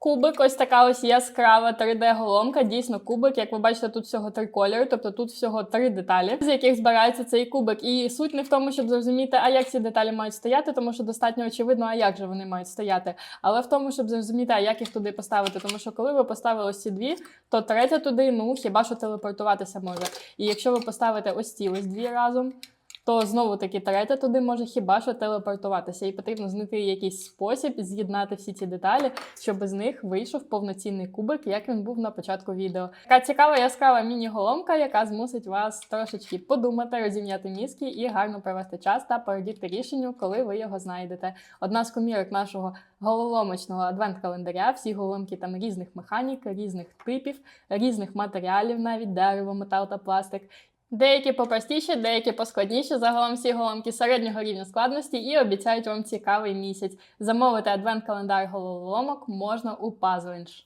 Кубик, ось така ось яскрава 3D-головка. Дійсно, кубик. Як ви бачите, тут всього три кольори, тобто тут всього три деталі, з яких збирається цей кубик. І суть не в тому, щоб зрозуміти, а як ці деталі мають стояти, тому що достатньо очевидно, а як же вони мають стояти. Але в тому, щоб зрозуміти, а як їх туди поставити. Тому що коли ви поставили ось ці дві, то третя туди, ну хіба що телепортуватися може. І якщо ви поставите ось ці ось дві разом. То знову таки третя туди може хіба що телепортуватися, і потрібно знайти якийсь спосіб з'єднати всі ці деталі, щоб з них вийшов повноцінний кубик, як він був на початку відео. Така цікава яскрава міні-голомка, яка змусить вас трошечки подумати, розім'яти мізки і гарно провести час та порадіти рішенню, коли ви його знайдете. Одна з комірок нашого головоломочного адвент-календаря. Всі голомки там різних механік, різних типів, різних матеріалів, навіть дерево, метал та пластик. Деякі попростіші, деякі поскладніші. Загалом всі голомки середнього рівня складності і обіцяють вам цікавий місяць. Замовити адвент-календар головоломок можна у Puzzlinch.